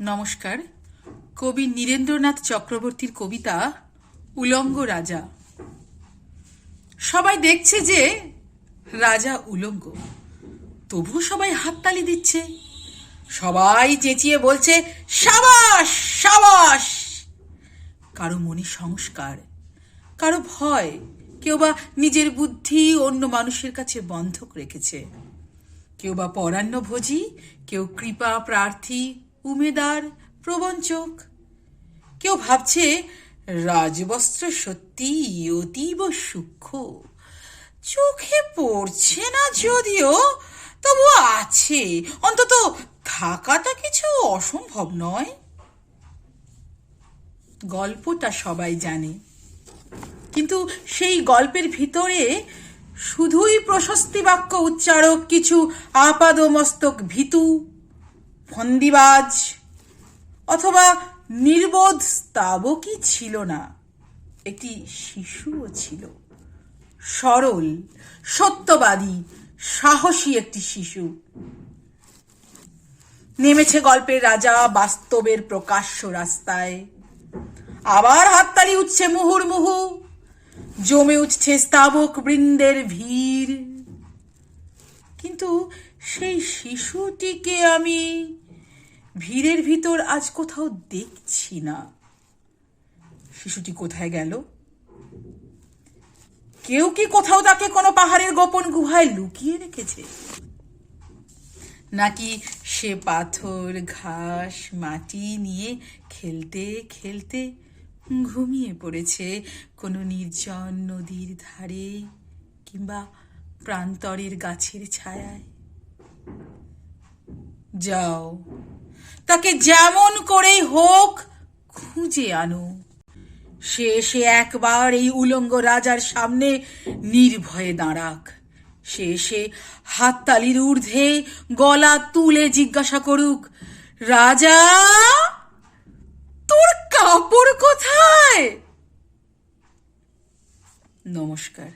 নমস্কার। কবি নীরেন্দ্রনাথ চক্রবর্তীর কবিতা উলঙ্গ রাজা। সবাই দেখছে যে রাজা উলঙ্গ। তবু সবাই হাততালি দিচ্ছে। সবাই চেঁচিয়ে বলছে, সাবাস সাবাস! কারও মনে সংস্কার, কারও ভয়, কেউ বা নিজের বুদ্ধি অন্য মানুষের কাছে বন্ধক রেখেছে। কেউ বা পরাণ্যভোজী, কেউ কৃপা প্রার্থী উমেদার প্রবঞ্চক কেউ ভাবছে রাজবস্ত্র সত্যি অতীব সূক্ষ্ম। চোখে পড়ছে না যদিও, তবু আছে। অন্তত থাকাটা কিছু অসম্ভব নয়। গল্পটা সবাই জানে। কিন্তু সেই গল্পের ভিতরে শুধুই প্রশস্তি বাক্য উচ্চারক কিছু আপাদমস্তক ভীতু। ফন্দিবাজ অথবা নির্বোধ স্তাবকই ছিল না? একটি শিশুও ছিল। সরল, সত্যবাদী, সাহসী একটি শিশু। নেমেছে গল্পের রাজা বাস্তবের প্রকাশ্য রাস্তায়। আবার হাততালি উঠছে মুহুর্মুহু জমে উঠছে স্তাবক বৃন্দের ভিড়। কিন্তু সেই শিশুটিকে আমি ভিড়ের ভিতর আজ কোথাও দেখছি না। শিশুটি কোথায় গেল? কেউ কি কোথাও তাকে কোনো পাহাড়ের গোপন গুহায় লুকিয়ে রেখেছে? নাকি সে পাথর, ঘাস, মাটি নিয়ে খেলতে খেলতে ঘুমিয়ে পড়েছে কোনো নির্জন নদীর ধারে কিংবা প্রান্তরের গাছের ছায়ায়? যাও। তাকে যেমন করেই হোক খুঁজে আনো। সে এসে একবার এই উলঙ্গ রাজার সামনে নির্ভয়ে দাঁড়াক। সে এসে হাততালির ঊর্ধ্বে গলা তুলে জিজ্ঞাসা করুক, রাজা, তোর কাপড় কোথায়? নমস্কার।